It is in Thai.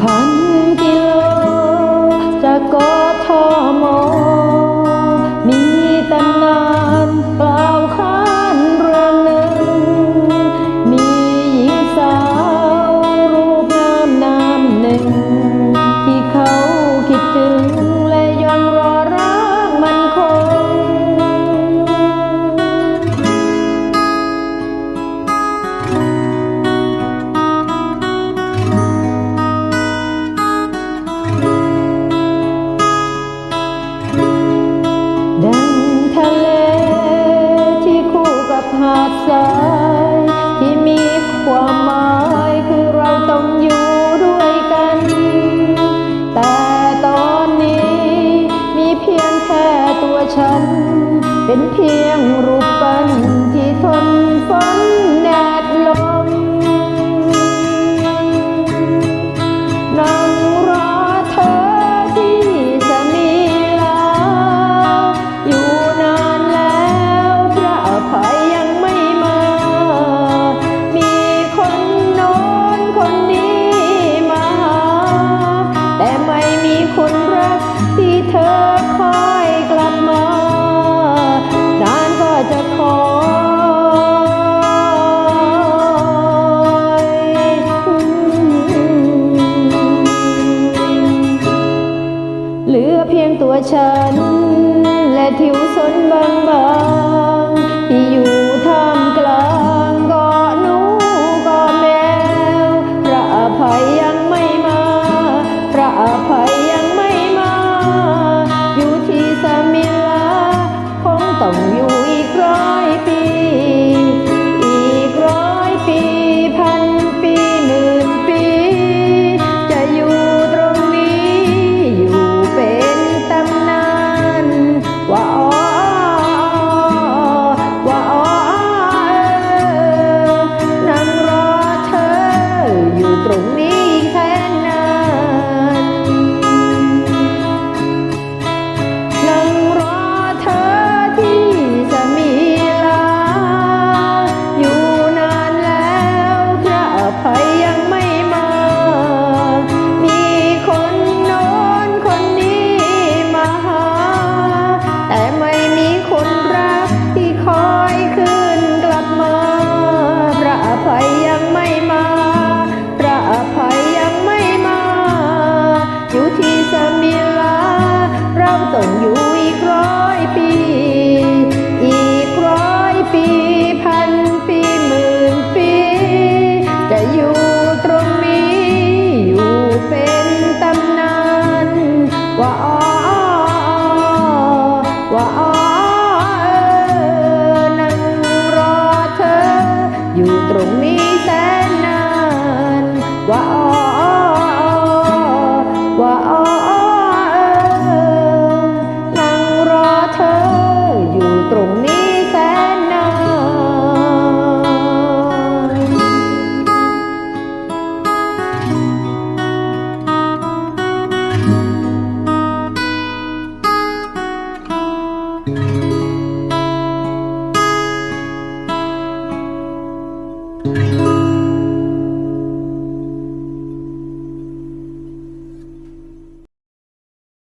Honey. หาดทรายที่มีความหมายคือเราต้องอยู่ด้วยกัน แต่ตอนนี้มีเพียงแค่ตัวฉัน เป็นเพียงรู ฉัน และทิวสนบางบางที่อยู่ท่ามกลางกาะหนูกาะแมว พระอภัยยังไม่มา พระอภัยยังไม่มา อยู่ที่สมิลาคงต้องอยู่ ที่สมิลาเราต้องอยู่อีกร้อยปี อีกร้อยปีพันปีหมื่นปี จะอยู่ตรงนี้ อยู่เป็นตำนานว่าอ๋อว่าอ๋อเออนั่งรอเธอ อยู่ตรงนี้แสนนานว่าอ๋อ